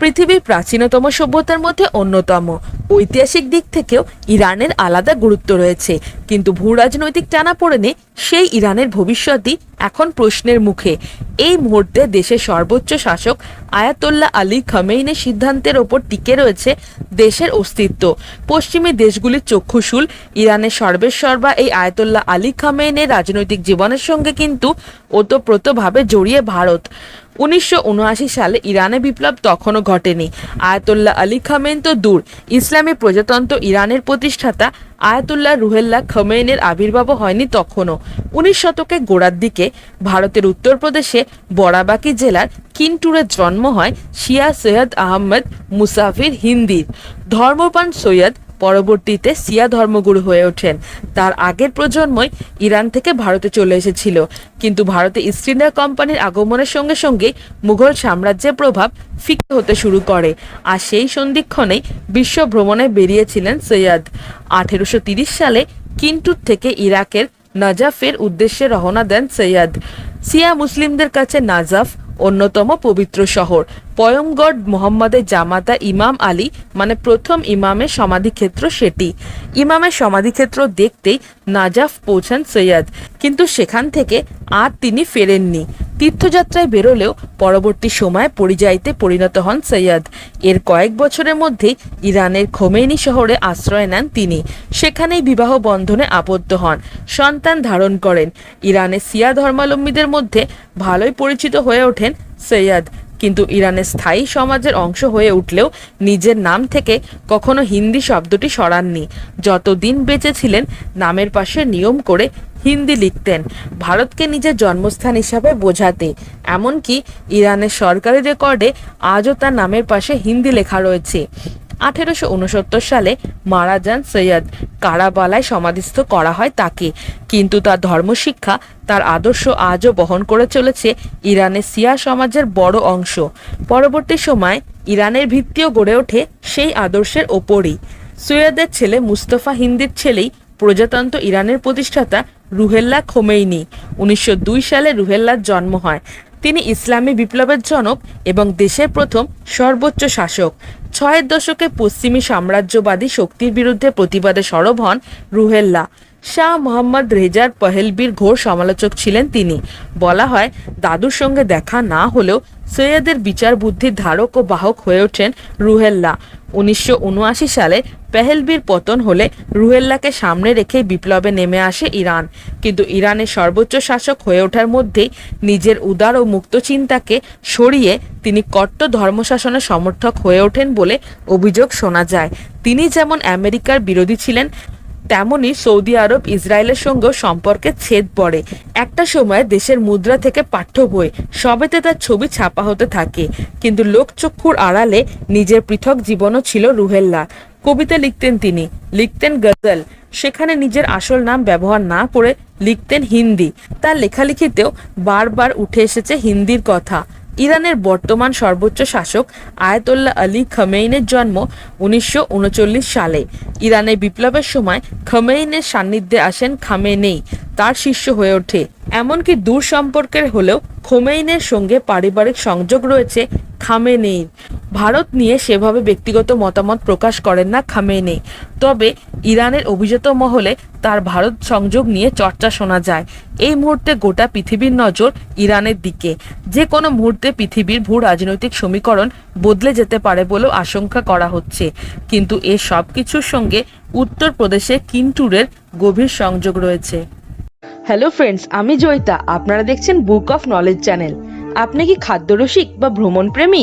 পৃথিবীর প্রাচীনতম সভ্যতার মধ্যে অন্যতম। ঐতিহাসিক দিক থেকেও ইরানের আলাদা গুরুত্ব রয়েছে। কিন্তু ভূরাজনৈতিক টানাপোড়েনে সেই ইরানের ভবিষ্যতই এখন প্রশ্নের মুখে। এই মুহূর্তে দেশের সর্বোচ্চ শাসক আয়াতোল্লাহ আলী খামেইনের সিদ্ধান্তের ওপর টিকে রয়েছে দেশের অস্তিত্ব। পশ্চিমী দেশগুলির চক্ষুশূল, ইরানের সর্বেসর্বা এই আয়াতোল্লাহ আলী খামেইনের রাজনৈতিক জীবনের সঙ্গে কিন্তু ওতপ্রোতভাবে জড়িয়ে ভারত। উনিশশো উনআশি সালে ইরানে বিপ্লব তখনও ঘটেনি। আয়াতুল্লাহ আলী খামেন তো দূর। ইসলামী প্রজাতন্ত্র ইরানের প্রতিষ্ঠাতা আয়াতুল্লাহ রুহেল্লা খমেইনের আবির্ভাব হয়নি তখনও। উনিশ শতকে গোড়ার দিকে ভারতের উত্তরপ্রদেশে বরাবাকি জেলার কিন্টুরে জন্ম হয় শিয়া সৈয়দ আহমদ মুসাফির হিন্দির। ধর্মপান সৈয়দ পরবর্তীতে সিয়া ধর্মগুরু হয়ে ওঠেন। তার আগের প্রজন্মই ইরান থেকে ভারতে চলে এসেছিল। কিন্তু ভারতে ইস্ট ইন্ডিয়া কোম্পানির আগমনের সঙ্গে সঙ্গে মুঘল সাম্রাজ্যের প্রভাব ফিকে হতে শুরু করে। আর সেই সন্ধিক্ষণেই বিশ্ব ভ্রমণে বেরিয়েছিলেন সৈয়দ। আঠেরোশো সালে কিন্টুর থেকে ইরাকের নাজাফের উদ্দেশ্যে রওনা দেন সৈয়দ। সিয়া মুসলিমদের কাছে নাজাফ অন্যতম পবিত্র শহর। পয়মগড় মোহাম্মদের জামাতা ইমাম আলী মানে প্রথম ইমামের সমাধিক্ষেত্র সেটি। ইমামের সমাধিক্ষেত্র দেখতেই নাজাফ পৌঁছান সৈয়দ, কিন্তু সেখান থেকে আর তিনি ফেরেননি। তীর্থযাত্রায় বেরোলেও পরবর্তী সময়ে পরিযায়ীতে পরিণত হন সৈয়দ। এর কয়েক বছরের মধ্যেই ইরানের খোমেনি শহরে আশ্রয় নেন তিনি। সেখানেই বিবাহ বন্ধনে আবদ্ধ হন। সন্তান ধারণ করেন। ইরানে সিয়া ধর্মাবলম্বীদের মধ্যে ভালোই পরিচিত হয়ে ওঠেন সৈয়দ। কিন্তু ইরানের স্থায়ী সমাজের অংশ হয়ে উঠলেও নিজের নাম থেকে কখনো হিন্দি শব্দটি সরাননি। যতদিন বেঁচে ছিলেন, নামের পাশে নিয়ম করে হিন্দি লিখতেন। ভারতকে নিজের জন্মস্থান হিসাবে বোঝাতে। এমনকি ইরানের সরকারি রেকর্ডে আজও তার নামের পাশে হিন্দি লেখা রয়েছে। আঠেরোশো উনসত্তর সালে মারা যান সৈয়দ কারাবালায় সমাধিস্থ করা হয় তাকে। কিন্তু তার ধর্মশিক্ষা তার আদর্শ আজও বহন করে চলেছে ইরানের সিয়া সমাজের বড় অংশ। পরবর্তী সময় ইরানের ভিত্তিও গড়ে ওঠে সেই আদর্শের ওপরই। সৈয়দের ছেলে মুস্তফা হিন্দির ছেলেই প্রজাতন্ত্র ইরানের প্রতিষ্ঠাতা রুহেল্লা খোমেইনি। উনিশশো দুই সালে রুহেল্লার জন্ম হয়। তিনি ইসলামী বিপ্লবের জনক এবং দেশের প্রথম সর্বোচ্চ শাসক। ছয়ের দশকে পশ্চিমী সাম্রাজ্যবাদী শক্তির বিরুদ্ধে প্রতিবাদে সরব হন রুহেল্লা। শাহ মোহাম্মদ রেজার পহেলবির ঘোর সমালোচক ছিলেন তিনি। বলা হয়, দাদুর সঙ্গে দেখা না হলেও সৈয়দের বিচার বুদ্ধির ধারক ও বাহক হয়ে ওঠেন রুহেল্লা। উনিশশো উনআশি সালে পেহেলবির পতন হলে রুহেল্লাকে সামনে রেখে বিপ্লবে নেমে আসে ইরান। কিন্তু ইরানের সর্বোচ্চ শাসক হয়ে ওঠার মধ্যেই নিজের উদার ও মুক্ত চিন্তাকে সরিয়ে তিনি কট্ট ধর্মশাসনের সমর্থক হয়ে ওঠেন বলে অভিযোগ শোনা যায়। তিনি যেমন আমেরিকার বিরোধী ছিলেন তেমনি সৌদি আরব ইসরায়েলের সঙ্গেও সম্পর্কে ছেদ পড়ে। একটা সময় দেশের মুদ্রা থেকে পাঠ্য বই, সবেতে তার ছবি ছাপা হতে থাকে। কিন্তু লোকচক্ষুর আড়ালে নিজের পৃথক জীবনও ছিল রুহেল্লা কবিতা লিখতেন তিনি, লিখতেন গজল। সেখানে নিজের আসল নাম ব্যবহার না করে লিখতেন হিন্দি। তার লেখালেখিতেও বারবার উঠে এসেছে হিন্দির কথা। ইরানের বর্তমান সর্বোচ্চ শাসক আয়তোল্লা আলী খমেইনের জন্ম উনিশশো উনচল্লিশ সালে। ইরানে বিপ্লবের সময় খমেইনের সান্নিধ্যে আসেন খামেনেই তার শিষ্য হয়ে ওঠে। এমনকি দূর সম্পর্কের হলেও খোমেইনের সঙ্গে পারিবারিক সংযোগ রয়েছে খামেনেইর ভারত নিয়ে সেভাবে ব্যক্তিগত মতামত প্রকাশ করেন না খামেনেই তবে ইরানের অভিজাত মহলে তার ভারত সংযোগ নিয়ে চর্চা শোনা যায়। এই মুহূর্তে গোটা পৃথিবীর নজর ইরানের দিকে। যে কোনো মুহূর্তে পৃথিবীর ভূ রাজনৈতিক সমীকরণ বদলে যেতে পারে বলেও আশঙ্কা করা হচ্ছে। কিন্তু এ সব কিছুর সঙ্গে উত্তরপ্রদেশে কিন্টুরের গভীর সংযোগ রয়েছে। হ্যালো ফ্রেন্ডস আমি জয়িতা। আপনারা দেখছেন বুক অফ নলেজ চ্যানেল আপনি কি খাদ্যরসিক বা ভ্রমণ প্রেমী